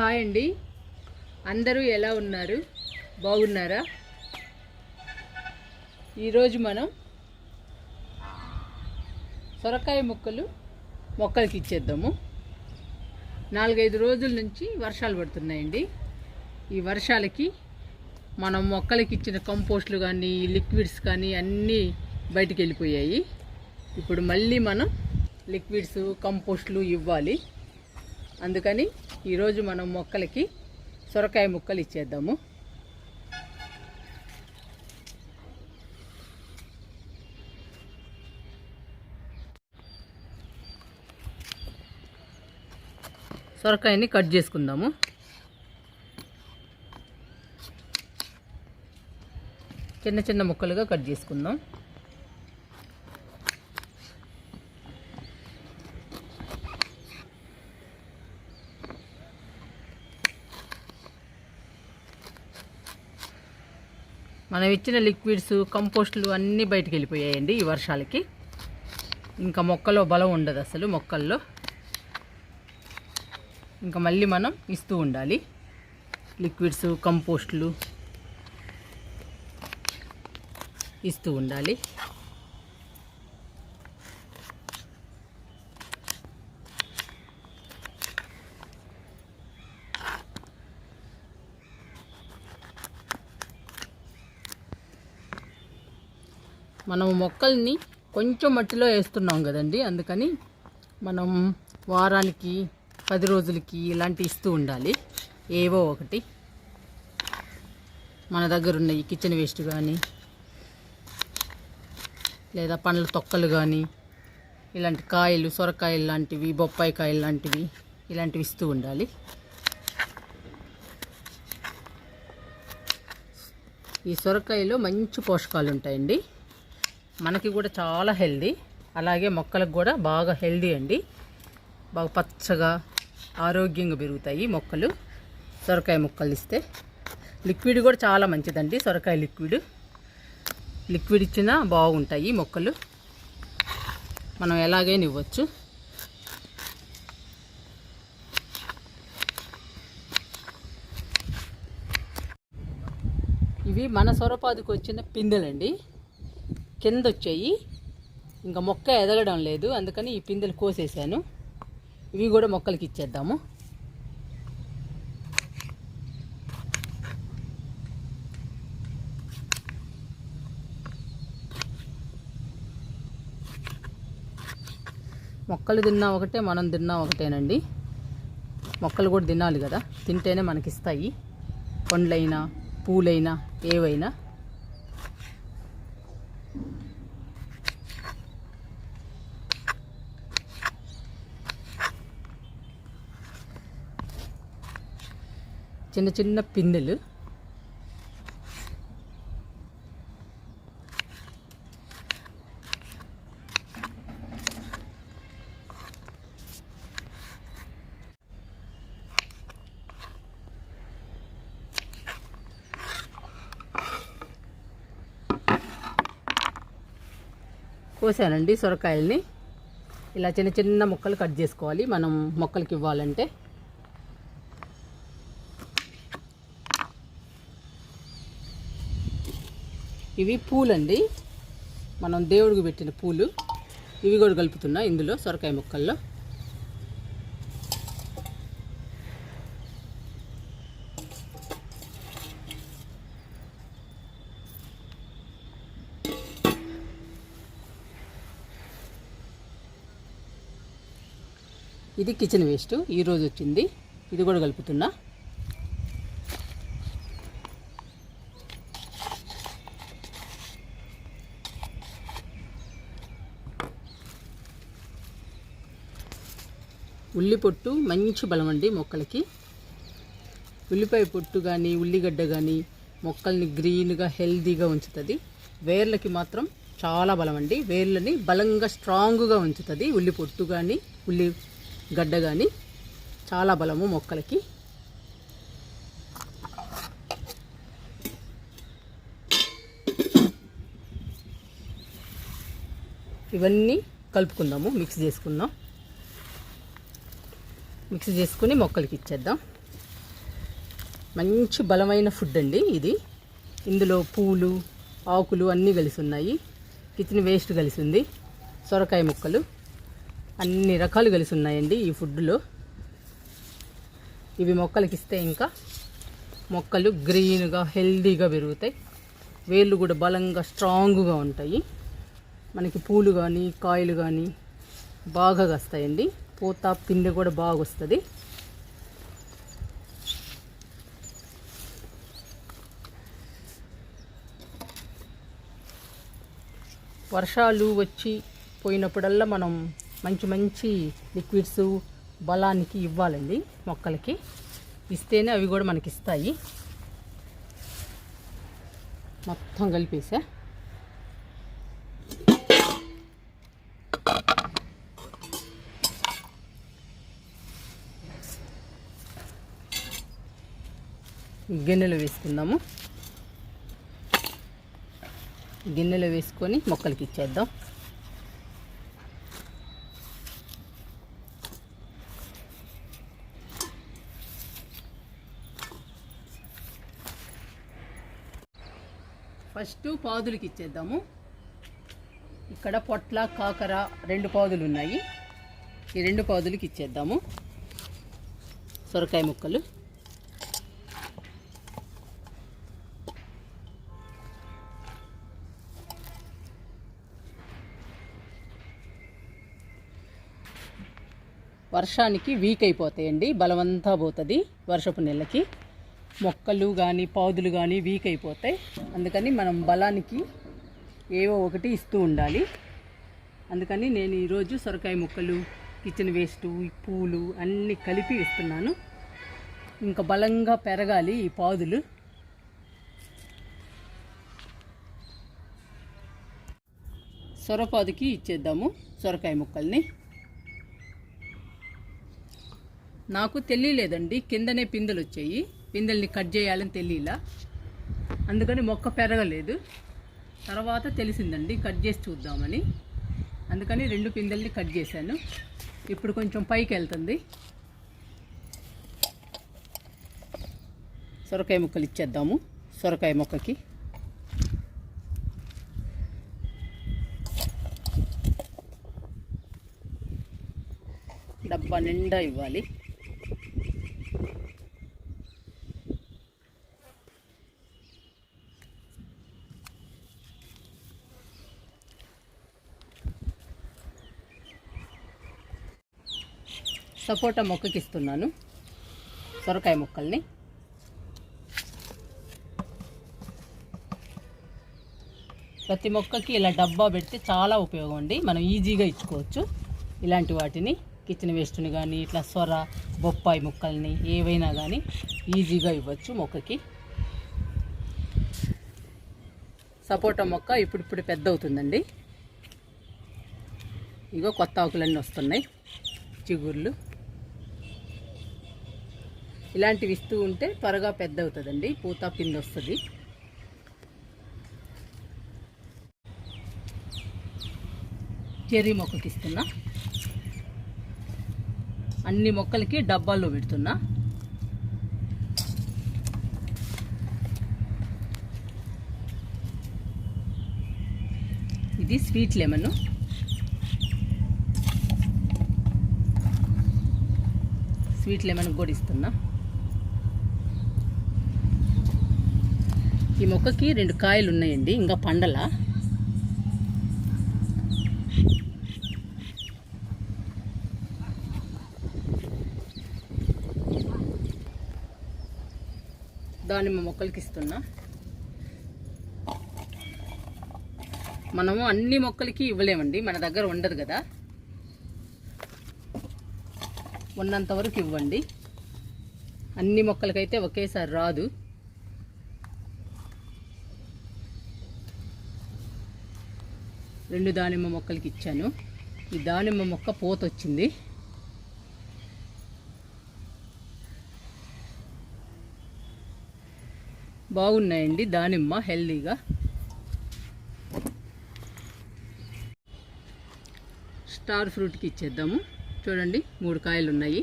Hi అండి. అందరూ ఎలా ఉన్నారు? బాగున్నారా? ఈరోజు మనం సొరకాయ ముక్కలు మొక్కలకి ఇచ్చేద్దాము. నాలుగైదు రోజుల నుంచి వర్షాలు పడుతున్నాయండి. ఈ వర్షాలకి మనం మొక్కలకి ఇచ్చిన కంపోస్ట్లు కానీ లిక్విడ్స్ కానీ అన్నీ బయటికి వెళ్ళిపోయాయి. ఇప్పుడు మళ్ళీ మనం లిక్విడ్స్ కంపోస్ట్లు ఇవ్వాలి. అందుకని ఈరోజు మనం మొక్కలకి సొరకాయ ముక్కలు ఇచ్చేద్దాము. సొరకాయని కట్ చేసుకుందాము. చిన్న చిన్న ముక్కలుగా కట్ చేసుకుందాం. మనం ఇచ్చిన లిక్విడ్స్ కంపోస్ట్లు అన్నీ బయటికి వెళ్ళిపోయాయండి ఈ వర్షాలకి. ఇంకా మొక్కలో బలం ఉండదు అసలు మొక్కల్లో. ఇంకా మళ్ళీ మనం ఇస్తూ ఉండాలి. లిక్విడ్స్ కంపోస్ట్లు ఇస్తూ ఉండాలి. మనం మొక్కల్ని కొంచెం మట్టిలో వేస్తున్నాం కదండి. అందుకని మనం వారానికి పది రోజులకి ఇలాంటి ఇస్తూ ఉండాలి. ఏవో ఒకటి. మన దగ్గర ఉన్నాయి కిచెన్ వేస్ట్ కానీ లేదా పండ్ల తొక్కలు కానీ ఇలాంటి కాయలు సొరకాయలు లాంటివి బొప్పాయి కాయలు లాంటివి ఇలాంటివి ఇస్తూ ఉండాలి. ఈ సొరకాయలో మంచి పోషకాలు ఉంటాయండి. మనకి కూడా చాలా హెల్దీ. అలాగే మొక్కలకు కూడా బాగా హెల్దీ అండి. బాగా పచ్చగా ఆరోగ్యంగా పెరుగుతాయి మొక్కలు. సొరకాయ మొక్కలు ఇస్తే. లిక్విడ్ కూడా చాలా మంచిదండి సొరకాయ లిక్విడ్. లిక్విడ్ ఇచ్చినా బాగుంటాయి మొక్కలు. మనం ఎలాగైనా ఇవ్వచ్చు. ఇవి మన సొరపాదికి వచ్చిన పిందెలండి. కింద వచ్చాయి ఇంకా మొక్క ఎదగడం లేదు. అందుకని ఈ పిందెలు కోసేసాను. ఇవి కూడా మొక్కలకి ఇచ్చేద్దాము. మొక్కలు తిన్నా ఒకటే మనం తిన్నా ఒకటేనండి. మొక్కలు కూడా తినాలి కదా. తింటేనే మనకిస్తాయి. పండ్లైనా పూలైనా ఏవైనా. చిన్న చిన్న పిన్నెలు. కోసానండి సొరకాయల్ని. ఇలా చిన్న చిన్న ముక్కలు కట్ చేసుకోవాలి. మనం మొక్కలకి ఇవ్వాలంటే ఇవి పూలండి. మనం దేవుడికి పెట్టిన పూలు. ఇవి కూడా కలుపుతున్నా ఇందులో సొరకాయ ముక్కల్లో. ఇది కిచెన్ వేస్ట్. ఈరోజు వచ్చింది. ఇది కూడా కలుపుతున్నా ఉల్లి పొట్టు మంచి బలం అండి మొక్కలకి. ఉల్లిపాయ పొట్టు కానీ ఉల్లిగడ్డ కానీ మొక్కల్ని గ్రీన్గా హెల్దీగా ఉంచుతుంది. వేర్లకి మాత్రం చాలా బలం అండి. వేర్లని బలంగా స్ట్రాంగ్గా ఉంచుతుంది. ఉల్లి పొట్టు కానీ ఉల్లి గడ్డ కానీ చాలా బలము మొక్కలకి. ఇవన్నీ కలుపుకుందాము మిక్స్ చేసుకుందాం. మిక్స్ చేసుకుని మొక్కలకి ఇచ్చేద్దాం. మంచి బలమైన ఫుడ్ అండి ఇది. ఇందులో పూలు ఆకులు అన్నీ కలిసి ఉన్నాయి. కిచెన్ వేస్ట్ కలిసి ఉంది. సొరకాయ ముక్కలు అన్ని రకాలు కలిసి ఉన్నాయండి ఈ ఫుడ్లో. ఇవి మొక్కలకి ఇస్తే ఇంకా మొక్కలు గ్రీన్గా హెల్దీగా పెరుగుతాయి. వేళ్ళు కూడా బలంగా స్ట్రాంగ్గా ఉంటాయి. మనకి పూలు కానీ కాయలు కానీ బాగా వస్తాయండి పూత పిండి కూడా బాగా వస్తుంది వర్షాలు వచ్చి పోయినప్పుడల్లా మనం మంచి మంచి లిక్విడ్స్ బలానికి ఇవ్వాలండి మొక్కలకి. ఇస్తేనే అవి కూడా మనకి ఇస్తాయి మొత్తం కలిపేసా. గిన్నెలో వేసుకుందాము. గిన్నెలో వేసుకొని మొక్కలకి ఇచ్చేద్దాం. ఫస్ట్ పాదులకి ఇచ్చేద్దాము. ఇక్కడ పొట్ల కాకర రెండు పాదులు ఉన్నాయి. ఈ రెండు పాదులకి ఇచ్చేద్దాము. సొరకాయ ముక్కలు. వర్షానికి వీక్ అయిపోతాయండి బలమంతా పోతుంది వర్షపు నెలకి మొక్కలు కానీ పాదులు కానీ వీక్ అయిపోతాయి. అందుకని మనం బలానికి ఏవో ఒకటి ఇస్తూ ఉండాలి. అందుకని నేను ఈరోజు సొరకాయ ముక్కలు కిచెన్ వేస్ట్ పూలు అన్నీ కలిపి ఇస్తున్నాను. ఇంకా బలంగా పెరగాలి ఈ పాదులు. సొరపాదుకి ఇచ్చేద్దాము సొరకాయ ముక్కల్ని. నాకు తెలియలేదండి. కిందనే పిందెలు వచ్చాయి పిందెల్ని కట్ చేయాలని తెలియలా. అందుకని మొక్క పెరగలేదు. తర్వాత తెలిసిందండి. కట్ చేసి చూద్దామని. అందుకని రెండు పిందెల్ని కట్ చేశాను. ఇప్పుడు కొంచెం పైకి వెళ్తుంది సొరకాయ ముక్కలు ఇచ్చేద్దాము. సొరకాయ మొక్కకి. డబ్బా నిండా ఇవ్వాలి. సపోటా మొక్కకి ఇస్తున్నాను. సొరకాయ ముక్కల్ని. ప్రతి మొక్కకి ఇలా డబ్బా పెడితే చాలా ఉపయోగం అండి. మనం ఈజీగా ఇచ్చుకోవచ్చు. ఇలాంటి వాటిని కిచెన్ వేస్ట్ని కానీ ఇట్లా సొర బొప్పాయి ముక్కల్ని ఏవైనా కానీ ఈజీగా ఇవ్వచ్చు మొక్కకి. సపోటా మొక్క ఇప్పుడిప్పుడు పెద్ద అవుతుందండి ఇగో కొత్త ఆకులన్నీ వస్తున్నాయి. చిగుర్లు. ఇలాంటివి ఇస్తూ ఉంటే త్వరగా పెద్ద అవుతుందండి పూత పిండి వస్తుంది చెర్రీ మొక్కకి ఇస్తున్నా. అన్ని మొక్కలకి డబ్బాల్లో పెడుతున్నా. ఇది స్వీట్ లెమన్. స్వీట్ లెమన్ కూడా ఇస్తున్నా. ఈ మొక్కకి రెండు కాయలు ఉన్నాయండి ఇంకా పండల. దానిమ్మ మొక్కలకి ఇస్తున్నా. మనము అన్ని మొక్కలకి ఇవ్వలేమండి మన దగ్గర ఉండదు కదా. ఉన్నంత వరకు ఇవ్వండి. అన్ని మొక్కలకైతే ఒకేసారి రాదు. రెండు దానిమ్మ మొక్కలకి ఇచ్చాను. ఈ దానిమ్మ మొక్క పోత వచ్చింది బాగున్నాయండి దానిమ్మ హెల్దీగా. స్టార్ ఫ్రూట్కి ఇచ్చేద్దాము. చూడండి మూడు కాయలు ఉన్నాయి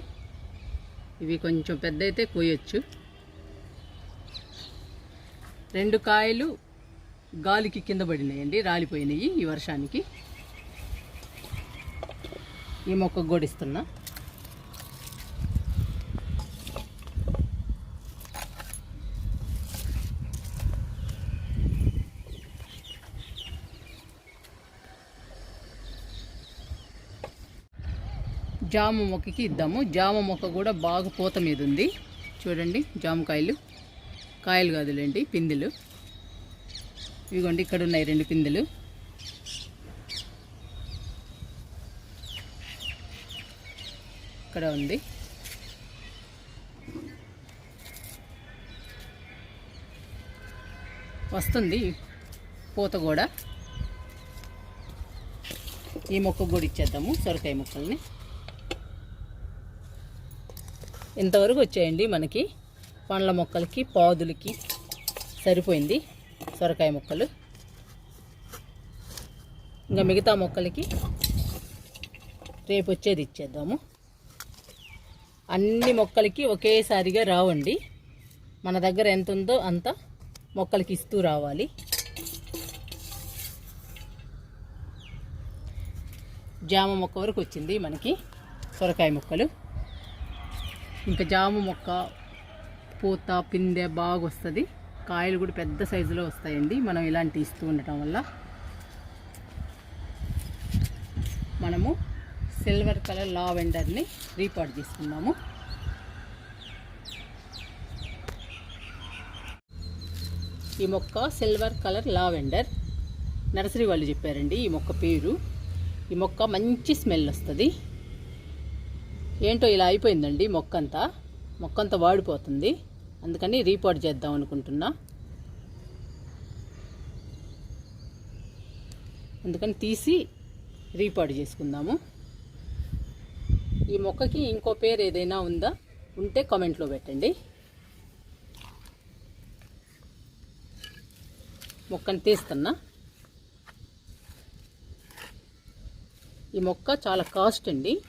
ఇవి కొంచెం పెద్ద అయితే కోయొచ్చు. రెండు కాయలు గాలికి కింద పడినాయండి రాలిపోయినాయి ఈ వర్షానికి. ఈ మొక్క గోడిస్తున్నా. జామ మొక్కకి ఇద్దాము. జామ మొక్క కూడా బాగా పూత మీద ఉంది. చూడండి జామకాయలు కాయలు కాదులేండి పిందెలు. ఇదిగోండి ఇక్కడ ఉన్నాయి రెండు పిందెలు. ఇక్కడ ఉంది. వస్తుంది పూత కూడా ఈ మొక్క కూడా ఇచ్చేద్దాము సొరకాయ మొక్కల్ని. ఇంతవరకు వచ్చాయండి మనకి పండ్ల మొక్కలకి పాదులకి సరిపోయింది. సొరకాయ మొక్కలు. ఇంకా మిగతా మొక్కలకి రేపు వచ్చేది ఇచ్చేద్దాము. అన్ని మొక్కలకి ఒకేసారిగా రావండి. మన దగ్గర ఎంత ఉందో అంత మొక్కలకి ఇస్తూ రావాలి. జామ మొక్క వరకు వచ్చింది మనకి సొరకాయ మొక్కలు. ఇంకా జామ మొక్క పూత పిందె బాగా వస్తుంది. కాయలు కూడా పెద్ద సైజులో వస్తాయండి. మనం ఇలాంటి ఇస్తూ ఉండటం వల్ల మనము సిల్వర్ కలర్ లావెండర్ని రీపాట్ చేసుకున్నాము ఈ మొక్క సిల్వర్ కలర్ లావెండర్. నర్సరీ వాళ్ళు చెప్పారండి ఈ మొక్క పేరు. ఈ మొక్క మంచి స్మెల్ వస్తుంది. ఏంటో ఇలా అయిపోయిందండి మొక్క అంతా మొక్క వాడిపోతుంది. అందుకని రీపోర్ట్ చేద్దాం అనుకుంటున్నా. అందుకని తీసి రీపోర్ట్ చేసుకుందాము. ఈ మొక్కకి ఇంకో పేరు ఏదైనా ఉందా? ఉంటే కామెంట్లో పెట్టండి. మొక్కని తీస్తున్నా. ఈ మొక్క చాలా కాస్ట్ అండి.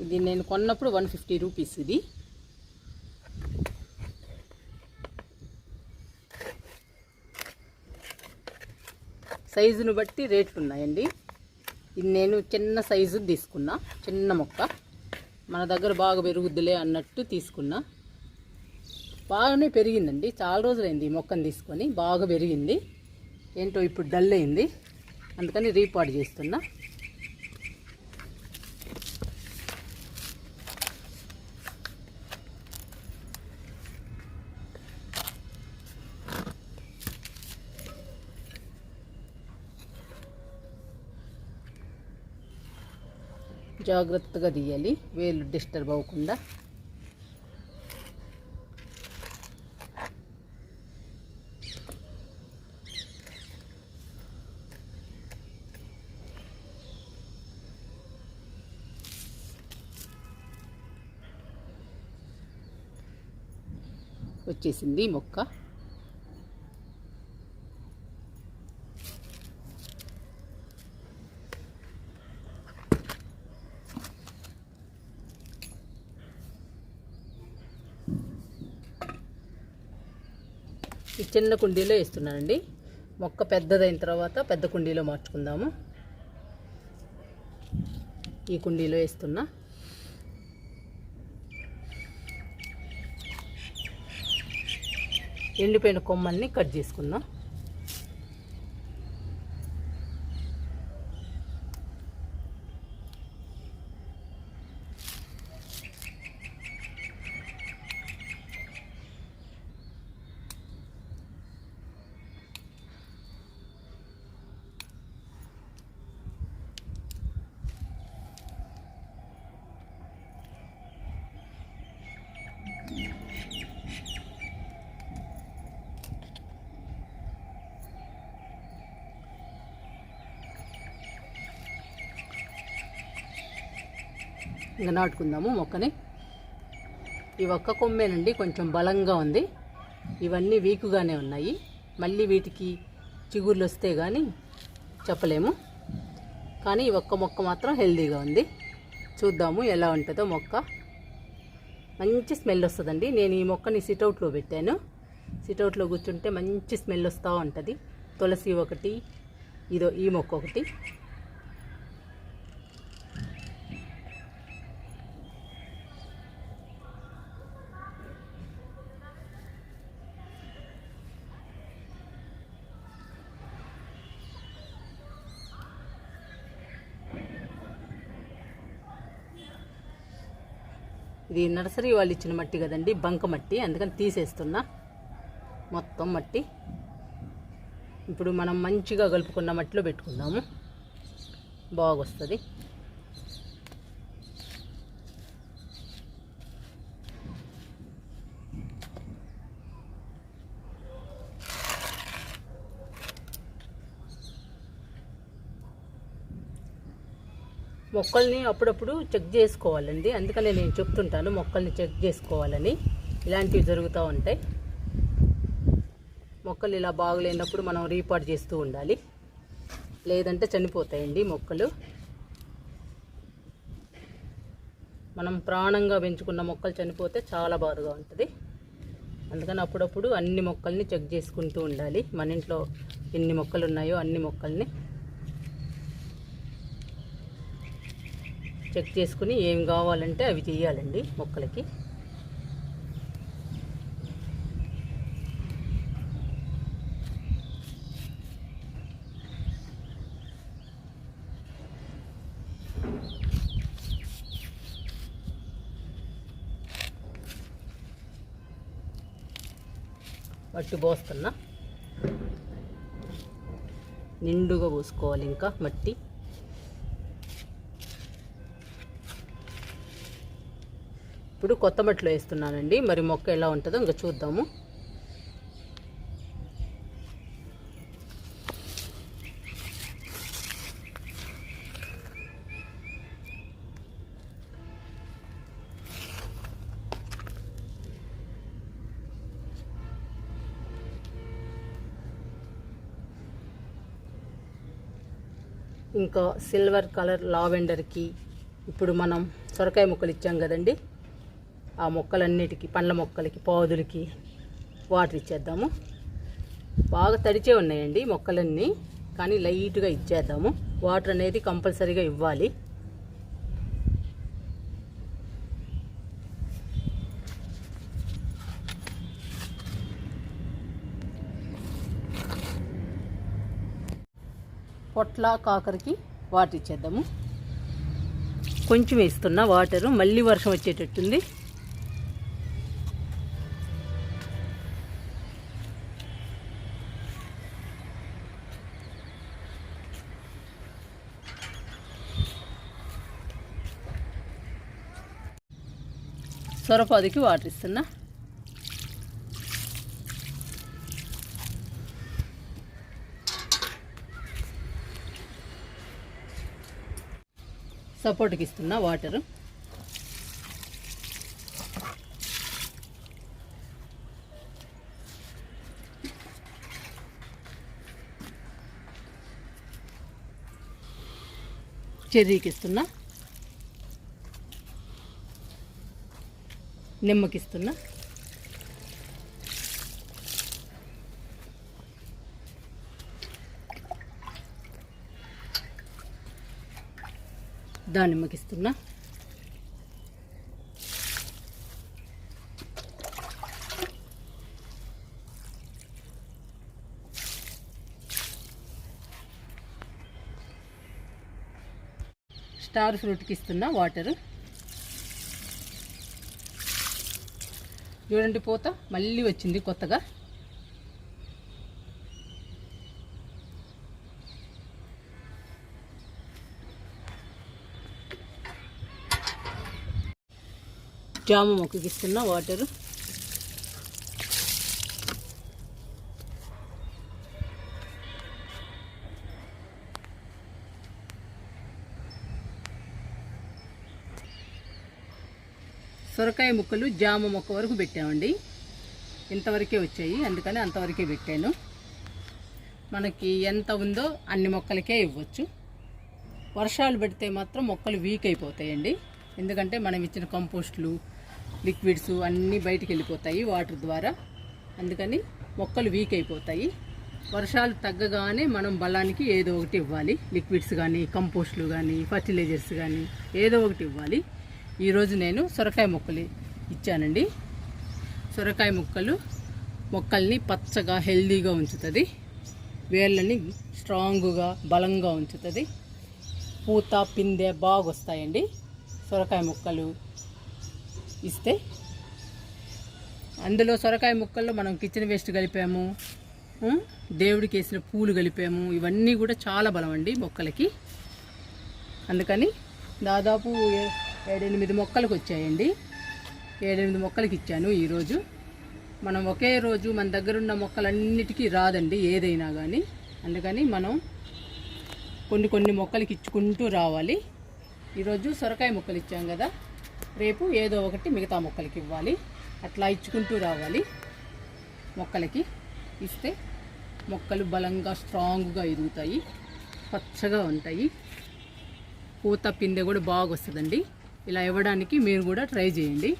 ఇది నేను కొన్నప్పుడు వన్ ఫిఫ్టీ రూపీస్ ఇది. సైజును బట్టి రేట్లు ఉన్నాయండి. ఇది నేను చిన్న సైజు తీసుకున్నా. చిన్న మొక్క. మన దగ్గర బాగా పెరుగుద్దిలే అన్నట్టు తీసుకున్నా. బాగానే పెరిగిందండి. చాలా రోజులైంది ఈ మొక్కను తీసుకొని. బాగా పెరిగింది. ఏంటో ఇప్పుడు డల్ అయింది. అందుకని రీపాట్ చేస్తున్నా. జాగ్రత్తగా తీయాలి. వేలు డిస్టర్బ్ అవ్వకుండా. వచ్చేసింది మొక్క. ఈ చిన్న కుండీలో వేస్తున్నానండి. మొక్క పెద్దదైన తర్వాత పెద్ద కుండీలో మార్చుకుందాము. ఈ కుండీలో వేస్తున్నా ఎండిపోయిన కొమ్మల్ని కట్ చేసుకుందాం. ఇంకా నాటుకుందాము మొక్కని. ఈ ఒక్క కొమ్మేనండి కొంచెం బలంగా ఉంది. ఇవన్నీ వీకుగానే ఉన్నాయి. మళ్ళీ వీటికి చిగుర్లు వస్తే కానీ చెప్పలేము. కానీ ఈ ఒక్క మొక్క మాత్రం హెల్దీగా ఉంది. చూద్దాము ఎలా ఉంటుందో మొక్క. మంచి స్మెల్ వస్తుందండి. నేను ఈ మొక్కని సిట్అవుట్లో పెట్టాను. సిట్అవుట్లో కూర్చుంటే మంచి స్మెల్ వస్తూ ఉంటుంది. తులసి ఒకటి ఇదో ఈ మొక్క ఒకటి. ఇది నర్సరీ వాళ్ళు ఇచ్చిన మట్టి కదండి బంక మట్టి. అందుకని తీసేస్తున్నా. మొత్తం మట్టి. ఇప్పుడు మనం మంచిగా కలుపుకున్న మట్టిలో పెట్టుకుందాము. బాగొస్తుంది. మొక్కల్ని అప్పుడప్పుడు చెక్ చేసుకోవాలండి. అందుకనే నేను చెప్తుంటాను మొక్కల్ని చెక్ చేసుకోవాలని. ఇలాంటివి జరుగుతూ ఉంటాయి. మొక్కలు ఇలా బాగులేనప్పుడు మనం రీపాట్ చేస్తూ ఉండాలి. లేదంటే చనిపోతాయండి మొక్కలు. మనం ప్రాణంగా పెంచుకున్న మొక్కలు చనిపోతే చాలా బాధగా ఉంటుంది. అందుకని అప్పుడప్పుడు అన్ని మొక్కల్ని చెక్ చేసుకుంటూ ఉండాలి. మన ఇంట్లో ఎన్ని మొక్కలు ఉన్నాయో అన్ని మొక్కల్ని. చెక్ చేసుకుని ఏం కావాలంటే అవి తీయాలండి మొక్కలకి. మట్టి పోస్తున్నా. నిండుగా పోసుకోవాలి ఇంకా మట్టి. ఇప్పుడు కొత్త మట్టిలో వేస్తున్నానండి. మరి మొక్క ఎలా ఉంటుందో ఇంకా చూద్దాము. ఇంకా సిల్వర్ కలర్ లావెండర్కి ఇప్పుడు మనం సొరకాయ ముక్కలు ఇచ్చాం కదండి. ఆ మొక్కలన్నిటికీ పండ్ల మొక్కలకి పాదులకి వాటర్ ఇచ్చేద్దాము. బాగా తడిచే ఉన్నాయండి మొక్కలన్నీ కానీ లైట్గా ఇచ్చేద్దాము. వాటర్ అనేది కంపల్సరీగా ఇవ్వాలి. పొట్ల కాకరకి వాటర్ ఇచ్చేద్దాము. కొంచెం వేస్తున్న వాటరు మళ్ళీ వర్షం వచ్చేటట్టుంది. సొరపాదికి వాటర్ ఇస్తున్నా సపోర్ట్కి ఇస్తున్నా వాటరు. చెర్రీకి ఇస్తున్నా నిమ్మకిస్తున్నా. దానిమ్మకిస్తున్నా స్టార్ ఫ్రూట్కి ఇస్తున్నా వాటరు. చూడండి పూత మళ్ళీ వచ్చింది కొత్తగా. జామ మొక్కకి ఇస్తున్న వాటరు. సొరకాయ ముక్కలు జామ మొక్క వరకు పెట్టామండి. ఇంతవరకే వచ్చాయి. అందుకని అంతవరకే పెట్టాను. మనకి ఎంత ఉందో అన్ని మొక్కలకే ఇవ్వచ్చు. వర్షాలు పెడితే మాత్రం మొక్కలు వీక్ అయిపోతాయండి. ఎందుకంటే మనం ఇచ్చిన కంపోస్టులు లిక్విడ్స్ అన్నీ బయటికి వెళ్ళిపోతాయి వాటర్ ద్వారా. అందుకని మొక్కలు వీక్ అయిపోతాయి. వర్షాలు తగ్గగానే మనం బలానికి ఏదో ఒకటి ఇవ్వాలి. లిక్విడ్స్ కానీ కంపోస్ట్లు కానీ ఫర్టిలైజర్స్ కానీ ఏదో ఒకటి ఇవ్వాలి. ఈరోజు నేను సొరకాయ మొక్కలు ఇచ్చానండి. సొరకాయ ముక్కలు మొక్కల్ని పచ్చగా హెల్దీగా ఉంచుతుంది. వేళ్ళని స్ట్రాంగ్గా బలంగా ఉంచుతుంది. పూత పిందె బాగా వస్తాయండి సొరకాయ ముక్కలు ఇస్తే అందులో సొరకాయ ముక్కల్లో మనం కిచెన్ వేస్ట్ కలిపాము దేవుడికి వేసిన పూలు కలిపాము ఇవన్నీ కూడా చాలా బలం అండి మొక్కలకి. అందుకని దాదాపు ఏడెనిమిది మొక్కలకు వచ్చాయండి. ఏడెనిమిది మొక్కలకి ఇచ్చాను ఈరోజు. మనం ఒకే రోజు మన దగ్గర ఉన్న మొక్కలన్నిటికీ రాదండి ఏదైనా కానీ అందుకని మనం కొన్ని కొన్ని మొక్కలకి ఇచ్చుకుంటూ రావాలి. ఈరోజు సొరకాయ మొక్కలు ఇచ్చాం కదా. రేపు ఏదో ఒకటి మిగతా మొక్కలకి ఇవ్వాలి. అట్లా ఇచ్చుకుంటూ రావాలి. మొక్కలకి ఇస్తే మొక్కలు బలంగా స్ట్రాంగ్గా ఎదుగుతాయి. పచ్చగా ఉంటాయి. పూత పిందె కూడా బాగా వస్తుందండి. ఇలా ఇవ్వడానికి మీరు కూడా ట్రై చేయండి.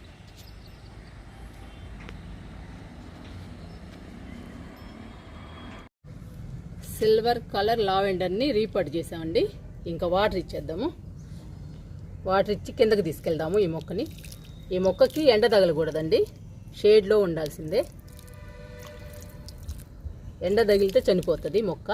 సిల్వర్ కలర్ లావెండర్ని రీపట్ చేసామండి. ఇంకా వాటర్ ఇచ్చేద్దాము. వాటర్ ఇచ్చి కిందకి తీసుకెళ్దాము ఈ మొక్కని. ఈ మొక్కకి ఎండ తగలకూడదండి. షేడ్లో ఉండాల్సిందే. ఎండ తగిలితే చనిపోతుంది మొక్క.